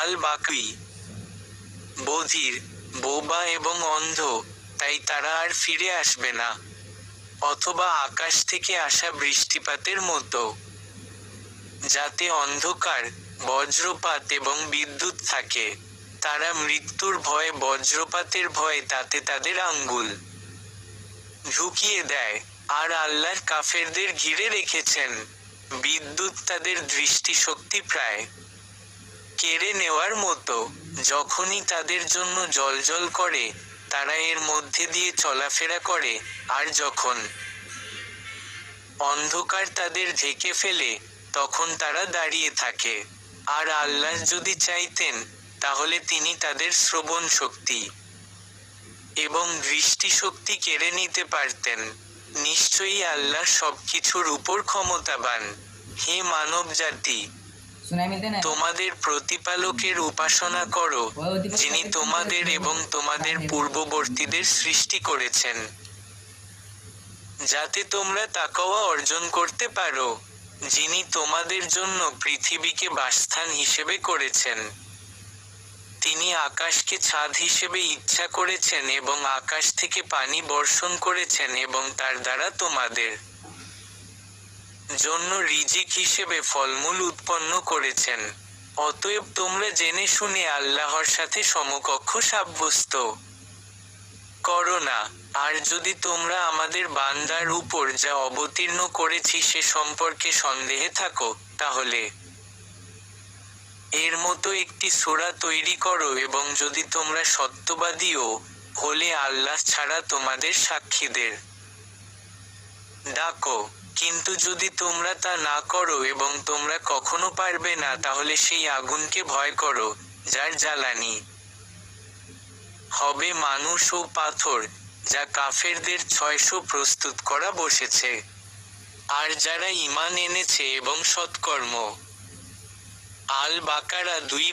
আল বাকুই বধির, বোবা এবং অন্ধ, তাই তারা আর ফিরে আসবে না, অথবা আকাশ থেকে আসা বৃষ্টিপাতের মতো। যাতে অন্ধকার, বজ্রপাত এবং বিদ্যুৎ থাকে, তারা মৃত্যুর ভয়ে বজ্রপাতের ভয়ে তাতে তাদের আঙ্গুল ঢুকিয়ে দেয়, আর আল্লাহর কাফেরদের ঘিরে রেখেছেন। বিদ্যুৎ তাদের দৃষ্টিশক্তি প্রায়। কেড়ে নেওয়ার মতো। যখনই তাদের জন্য জলজল করে, তারা এর মধ্যে দিয়ে চলাফেরা করে। আর যখন অন্ধকার তাদের ঢেকে ফেলে, তখন তারা দাঁড়িয়ে থাকে। আর আল্লাহ যদি চাইতেন, তাহলে তিনি তাদের শ্রবণ শক্তি এবং দৃষ্টিশক্তি কেড়ে নিতে পারতেন। নিশ্চয়ই আল্লাহ সবকিছুর উপর ক্ষমতাবান। হে মানব জাতি তোমাদের প্রতিপালকের উপাসনা করো, যিনি তোমাদের এবং তোমাদের পূর্ববর্তীদের সৃষ্টি করেছেন, যাতে তোমরা তাকওয়া অর্জন করতে পারো, যিনি তোমাদের জন্য পৃথিবীকে বাসস্থান হিসেবে করেছেন। তিনি আকাশকে ছাদ হিসেবে ইচ্ছা করেছেন এবং আকাশ থেকে পানি বর্ষণ করেছেন এবং তার দ্বারা তোমাদের জন্য রিজিক হিসেবে ফলমূল উৎপন্ন করেছেন। অতএব তোমরা জেনে শুনে আল্লাহর সাথে সমকক্ষ সাব্যস্ত। করো না আর যদি তোমরা আমাদের বান্দার উপর যা অবতীর্ণ করেছি সে সম্পর্কে সন্দেহে থাকো, তাহলে। এর মতো একটি সূরা তৈরি করো এবং যদি তোমরা সত্যবাদীও, হলে আল্লাহ ছাড়া তোমাদের সাক্ষীদের। ডাকো। কিন্তু যদি তোমরা তা না করো এবং তোমরা কখনো পারবে না, তাহলে সেই আগুনকে ভয় করো, যার জ্বালানি। হবে মানুষ ও পাথর, যা কাফেরদের ছয়শো প্রস্তুত করা বসেছে, আর যারা ঈমান এনেছে এবং সৎকর্ম। আল বাকারা দুই